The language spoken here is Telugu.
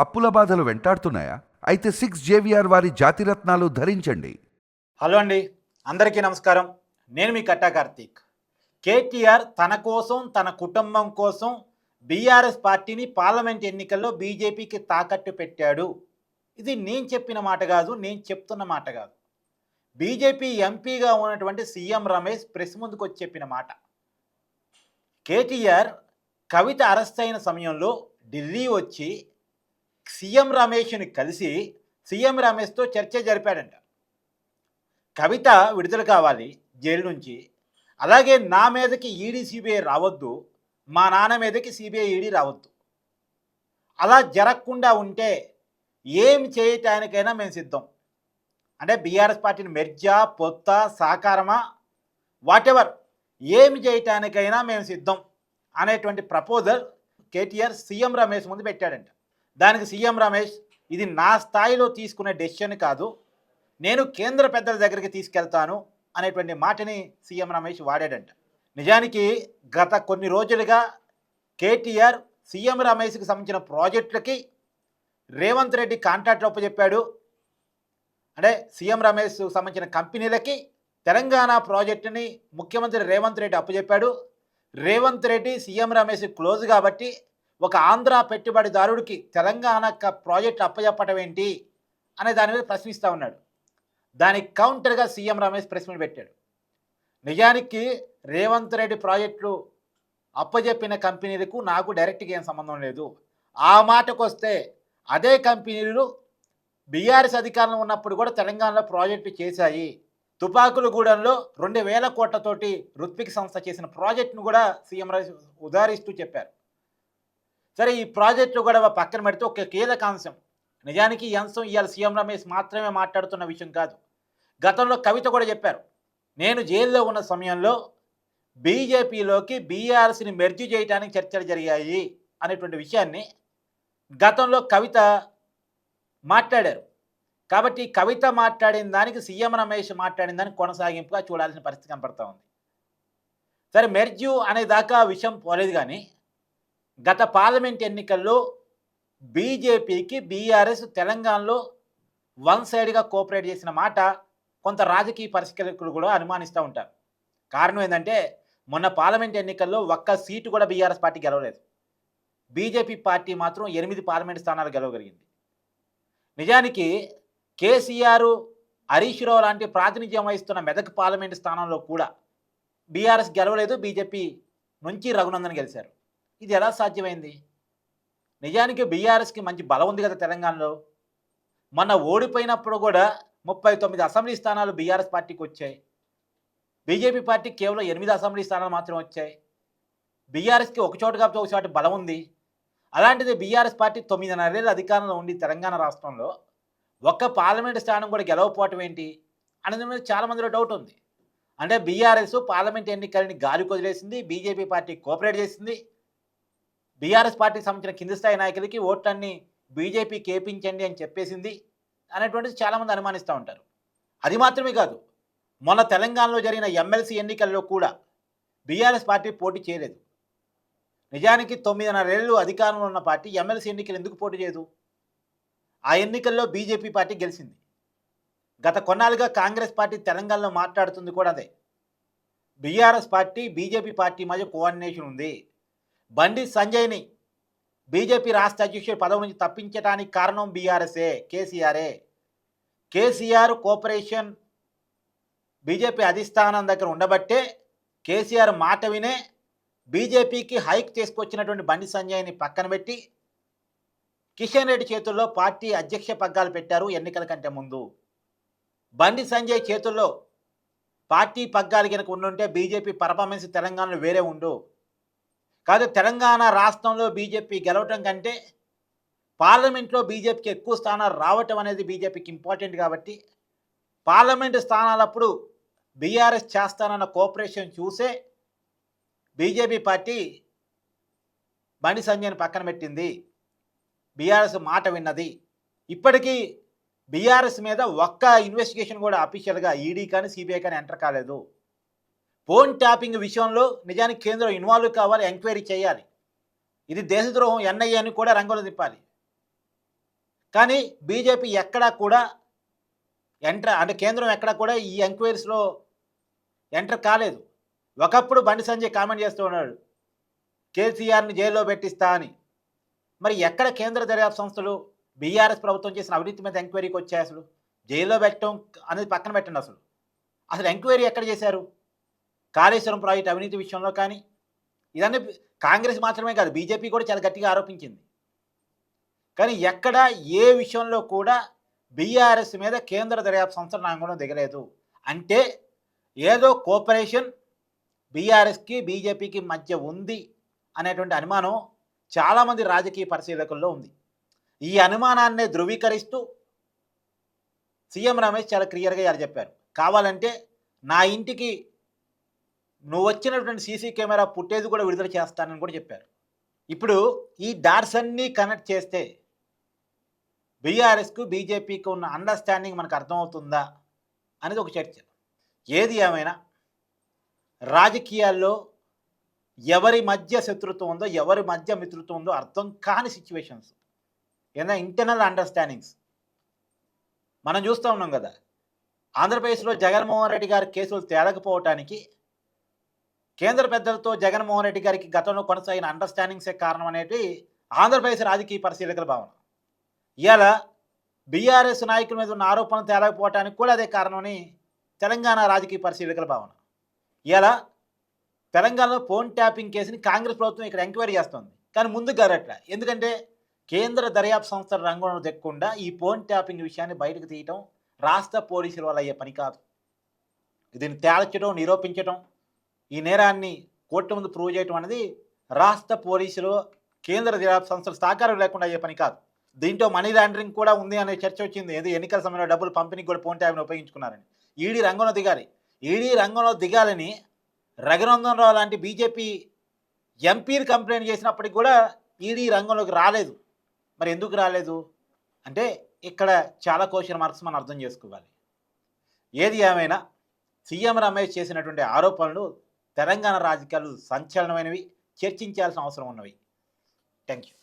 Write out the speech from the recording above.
అప్పుల బాధలు వెంటాడుతున్నాయా? అయితే సిక్స్ జేవిఆర్ వారి జాతిరత్నాలు ధరించండి. హలో అండి. అందరికీ నమస్కారం. నేను మీ కట్టా కార్తీక్. కేటీఆర్ తన కోసం తన కుటుంబం కోసం బీఆర్ఎస్ పార్టీని పార్లమెంట్ ఎన్నికల్లో బీజేపీకి తాకట్టు పెట్టాడు. ఇది నేను చెప్పిన మాట కాదు నేను చెప్తున్న మాట కాదు. బీజేపీ ఎంపీగా ఉన్నటువంటి సీఎం రమేష్ ప్రెస్ ముందుకు వచ్చి చెప్పిన మాట. కేటీఆర్ కవిత అరెస్ట్ అయిన సమయంలో ఢిల్లీ వచ్చి సీఎం రమేష్ని కలిసి సీఎం రమేష్తో చర్చ జరిపాడంట. కవిత విడుదల కావాలి జైలు నుంచి. అలాగే నా మీదకి ఈడీ సిబిఐ రావద్దు మా నాన్న మీదకి సిబిఐ ఈడీ రావద్దు. అలా జరగకుండా ఉంటే ఏం చేయటానికైనా మేము సిద్ధం. అంటే బీఆర్ఎస్ పార్టీని మెర్జా పొత్త సాకారమా వాటెవర్ ఏమి చేయటానికైనా మేము సిద్ధం అనేటువంటి ప్రపోజల్ కేటీఆర్ సీఎం రమేష్ ముందు పెట్టాడంట. దానికి సీఎం రమేష్ ఇది నా స్థాయిలో తీసుకునే డెసిషన్ కాదు నేను కేంద్ర పెద్దల దగ్గరికి తీసుకెళ్తాను అనేటువంటి మాటని సీఎం రమేష్ వాడాడంట. నిజానికి గత కొన్ని రోజులుగా కేటీఆర్ సీఎం రమేష్కి సంబంధించిన ప్రాజెక్టులకి రేవంత్ రెడ్డి కాంట్రాక్ట్ ఒప్పచెప్పాడు అంటే సీఎం రమేష్ సంబంధించిన కంపెనీలకి తెలంగాణ ప్రాజెక్టుని ముఖ్యమంత్రి రేవంత్ రెడ్డి అప్పచెప్పాడు. రేవంత్ రెడ్డి సీఎం రమేష్ క్లోజ్ కాబట్టి ఒక ఆంధ్ర పెట్టుబడిదారుడికి తెలంగాణ ప్రాజెక్ట్ ప్రాజెక్టు అప్పచెప్పటం ఏంటి అనే దాని మీద ప్రశ్నిస్తూ ఉన్నాడు. దానికి కౌంటర్గా సీఎం రమేష్ ప్రెస్ మీట్ పెట్టాడు. నిజానికి రేవంత్ రెడ్డి ప్రాజెక్టులు అప్పజెప్పిన కంపెనీలకు నాకు డైరెక్ట్గా ఏం సంబంధం లేదు. ఆ మాటకు వస్తే అదే కంపెనీలు బీఆర్ఎస్ అధికారంలో ఉన్నప్పుడు కూడా తెలంగాణలో ప్రాజెక్టు చేశాయి. తుపాకులగూడెంలో రెండు వేల కోట్లతోటి రుత్విక్ సంస్థ చేసిన ప్రాజెక్టును కూడా సీఎం రమేష్ ఉదాహరిస్తూ చెప్పారు. సరే ఈ ప్రాజెక్టు కూడా పక్కన పెడితే ఒక కీలక అంశం. నిజానికి ఈ అంశం ఇవాళ సీఎం రమేష్ మాత్రమే మాట్లాడుతున్న విషయం కాదు. గతంలో కవిత కూడా చెప్పారు నేను జైల్లో ఉన్న సమయంలో బీజేపీలోకి బీఆర్సీని మెర్జీ చేయడానికి చర్చలు జరిగాయి అనేటువంటి విషయాన్ని గతంలో కవిత మాట్లాడారు. కాబట్టి కవిత మాట్లాడిన దానికి సీఎం రమేష్ మాట్లాడిన దానికి కొనసాగింపుగా చూడాల్సిన పరిస్థితి కనపడతా ఉంది. సరే మెర్జ్యూ అనే దాకా విషయం పోలేదు కానీ గత పార్లమెంట్ ఎన్నికల్లో బీజేపీకి బీఆర్ఎస్ తెలంగాణలో వన్ సైడ్గా కోఆపరేట్ చేసిన మాట కొంత రాజకీయ పరిశీలకులు కూడా అనుమానిస్తూ ఉంటారు. కారణం ఏంటంటే మొన్న పార్లమెంట్ ఎన్నికల్లో ఒక్క సీటు కూడా బీఆర్ఎస్ పార్టీ గెలవలేదు. బీజేపీ పార్టీ మాత్రం ఎనిమిది పార్లమెంట్ స్థానాలు గెలవగలిగింది. నిజానికి కేసీఆర్ హరీష్ రావు లాంటి ప్రాతినిధ్యం వహిస్తున్న మెదక్ పార్లమెంట్ స్థానంలో కూడా బీఆర్ఎస్ గెలవలేదు బీజేపీ నుంచి రఘునందన్ గెలిచారు. ఇది ఎలా సాధ్యమైంది? నిజానికి బీఆర్ఎస్కి మంచి బలం ఉంది కదా తెలంగాణలో. మొన్న ఓడిపోయినప్పుడు కూడా ముప్పై తొమ్మిది అసెంబ్లీ స్థానాలు బీఆర్ఎస్ పార్టీకి వచ్చాయి. బీజేపీ పార్టీ కేవలం ఎనిమిది అసెంబ్లీ స్థానాలు మాత్రం వచ్చాయి. బీఆర్ఎస్కి ఒక చోట కాకపోతే ఒక చోట బలం ఉంది. అలాంటిది బీఆర్ఎస్ పార్టీ తొమ్మిదిన్నరేళ్ళు అధికారంలో ఉండి తెలంగాణ రాష్ట్రంలో ఒక్క పార్లమెంట్ స్థానం కూడా గెలవకపోవటం ఏంటి? అనేది మీద చాలామందిలో డౌట్ ఉంది. అంటే బీఆర్ఎస్ పార్లమెంట్ ఎన్నికలని గాలి వదిలేసింది బీజేపీ పార్టీ కోఆపరేట్ చేసింది బీఆర్ఎస్ పార్టీకి సంబంధించిన కింది స్థాయి నాయకులకి ఓట్లన్నీ బీజేపీ కేపించండి అని చెప్పేసింది అనేటువంటిది చాలామంది అనుమానిస్తూ ఉంటారు. అది మాత్రమే కాదు మొన్న తెలంగాణలో జరిగిన ఎమ్మెల్సీ ఎన్నికల్లో కూడా బీఆర్ఎస్ పార్టీ పోటీ చేయలేదు. నిజానికి తొమ్మిదిన్నరేళ్ళు అధికారంలో ఉన్న పార్టీ ఎమ్మెల్సీ ఎన్నికలు ఎందుకు పోటీ చేయదు? ఆ ఎన్నికల్లో బీజేపీ పార్టీ గెలిచింది. గత కొన్నాళ్ళుగా కాంగ్రెస్ పార్టీ తెలంగాణలో మాట్లాడుతుంది కూడా అదే. బీఆర్ఎస్ పార్టీ బీజేపీ పార్టీ మధ్య కోఆర్డినేషన్ ఉంది. బండి సంజయ్ని బీజేపీ రాష్ట్ర అధ్యక్షుడి పదవి నుంచి తప్పించడానికి కారణం బీఆర్ఎస్ఏ కేసీఆరే కేసీఆర్ కోఆపరేషన్ బీజేపీ అధిష్టానం దగ్గర ఉండబట్టే కేసీఆర్ మాట వినే బీజేపీకి హైక్ తీసుకొచ్చినటువంటి బండి సంజయ్ని పక్కన పెట్టి కిషన్ రెడ్డి చేతుల్లో పార్టీ అధ్యక్ష పగ్గాలు పెట్టారు ఎన్నికల కంటే ముందు. బండి సంజయ్ చేతుల్లో పార్టీ పగ్గాలు కనుక ఉండుంటే బీజేపీ పర్ఫార్మెన్స్ తెలంగాణలో వేరే ఉండు. కాదు తెలంగాణ రాష్ట్రంలో బీజేపీ గెలవటం కంటే పార్లమెంట్లో బీజేపీకి ఎక్కువ స్థానాలు రావటం అనేది బీజేపీకి ఇంపార్టెంట్ కాబట్టి పార్లమెంటు స్థానాలప్పుడు బీఆర్ఎస్ చేస్తానన్న కోఆపరేషన్ చూసే బీజేపీ పార్టీ బండి సంజయ్ని పక్కన పెట్టింది. బీఆర్ఎస్ మాట విన్నది. ఇప్పటికీ బీఆర్ఎస్ మీద ఒక్క ఇన్వెస్టిగేషన్ కూడా అఫీషియల్గా ఈడీ కానీ సిబిఐ కానీ ఎంటర్ కాలేదు. ఫోన్ ట్యాపింగ్ విషయంలో నిజానికి కేంద్రం ఇన్వాల్వ్ కావాలి ఎంక్వైరీ చేయాలి. ఇది దేశద్రోహం ఎన్ఐఏ అని కూడా రంగంలో తిప్పాలి. కానీ బీజేపీ ఎక్కడా కూడా ఎంటర్ అంటే కేంద్రం ఎక్కడా కూడా ఈ ఎంక్వైరీస్లో ఎంటర్ కాలేదు. ఒకప్పుడు బండి సంజయ్ కామెంట్ చేస్తూ ఉన్నాడు కేసీఆర్ని జైల్లో పెట్టిస్తా అని. మరి ఎక్కడ కేంద్ర దర్యాప్తు సంస్థలు బీఆర్ఎస్ ప్రభుత్వం చేసిన అవినీతి మీద ఎంక్వైరీకి వచ్చాయి అసలు? జైల్లో పెట్టడం అనేది పక్కన పెట్టండి అసలు. అసలు ఎంక్వైరీ ఎక్కడ చేశారు? కాళేశ్వరం ప్రాజెక్టు అవినీతి విషయంలో కానీ ఇదన్నీ కాంగ్రెస్ మాత్రమే కాదు బీజేపీ కూడా చాలా గట్టిగా ఆరోపించింది. కానీ ఎక్కడ ఏ విషయంలో కూడా బీఆర్ఎస్ మీద కేంద్ర దర్యాప్తు సంస్థ నాంగడం దిగలేదు. అంటే ఏదో కోఆపరేషన్ బీఆర్ఎస్కి బీజేపీకి మధ్య ఉంది అనేటువంటి అనుమానం చాలామంది రాజకీయ పరిశీలకుల్లో ఉంది. ఈ అనుమానాన్ని ధృవీకరిస్తూ సీఎం రమేష్ చాలా క్లియర్గా ఇలా చెప్పారు. కావాలంటే నా ఇంటికి నువ్వు వచ్చినటువంటి సీసీ కెమెరా ఫుటేజ్ కూడా విడుదల చేస్తానని కూడా చెప్పారు. ఇప్పుడు ఈ డాట్స్ అన్నీ కనెక్ట్ చేస్తే బీఆర్ఎస్కు బీజేపీకి ఉన్న అండర్స్టాండింగ్ మనకు అర్థమవుతుందా అనేది ఒక చర్చ. ఏది ఏమైనా రాజకీయాల్లో ఎవరి మధ్య శత్రుత్వం ఉందో ఎవరి మధ్య మిత్రుత్వం ఉందో అర్థం కాని సిచ్యువేషన్స్ ఏదైనా ఇంటర్నల్ అండర్స్టాండింగ్స్ మనం చూస్తూ ఉన్నాం కదా ఆంధ్రప్రదేశ్లో జగన్మోహన్ రెడ్డి గారి కేసులు తేలకపోవటానికి కేంద్ర పెద్దలతో జగన్మోహన్ రెడ్డి గారికి గతంలో కొనసాగిన అండర్స్టాండింగ్సే కారణం అనేది ఆంధ్రప్రదేశ్ రాజకీయ పరిశీలకుల భావన. ఇవాళ బీఆర్ఎస్ నాయకుల మీద ఉన్న ఆరోపణలు తేలకపోవటానికి కూడా అదే కారణమని తెలంగాణ రాజకీయ పరిశీలకుల భావన. ఇలా తెలంగాణలో ఫోన్ ట్యాపింగ్ కేసుని కాంగ్రెస్ ప్రభుత్వం ఇక్కడ ఎంక్వైరీ చేస్తుంది. కానీ ముందుకు గారట్ల ఎందుకంటే కేంద్ర దర్యాప్తు సంస్థల రంగంలో దక్కకుండా ఈ ఫోన్ ట్యాపింగ్ విషయాన్ని బయటకు తీయటం రాష్ట్ర పోలీసుల వల్ల అయ్యే పని కాదు. దీన్ని తేల్చడం నిరూపించడం ఈ నేరాన్ని కోర్టు ముందు ప్రూవ్ చేయటం అనేది రాష్ట్ర పోలీసులు కేంద్ర దర్యాప్తు సంస్థల సహకారం లేకుండా అయ్యే పని కాదు. దీంట్లో మనీ లాండరింగ్ కూడా ఉంది అనే చర్చ వచ్చింది. ఏదో ఎన్నికల సమయంలో డబ్బులు పంపిణీకి కూడా ఫోన్ ట్యాబ్ని ఉపయోగించుకున్నారని. ఈడీ రంగంలో దిగాలి. ఈడీ రంగంలో దిగాలని రఘునందన్ రావు లాంటి బీజేపీ ఎంపీలు కంప్లైంట్ చేసినప్పటికి కూడా ఈడీ రంగంలోకి రాలేదు. మరి ఎందుకు రాలేదు? అంటే ఇక్కడ చాలా క్వశ్చన్ మార్క్స్ మనం అర్థం చేసుకోవాలి. ఏది ఏమైనా సీఎం రమేష్ చేసినటువంటి ఆరోపణలు తెలంగాణ రాజకీయాలు సంచలనమైనవి చర్చించాల్సిన అవసరం ఉన్నవి. Thank you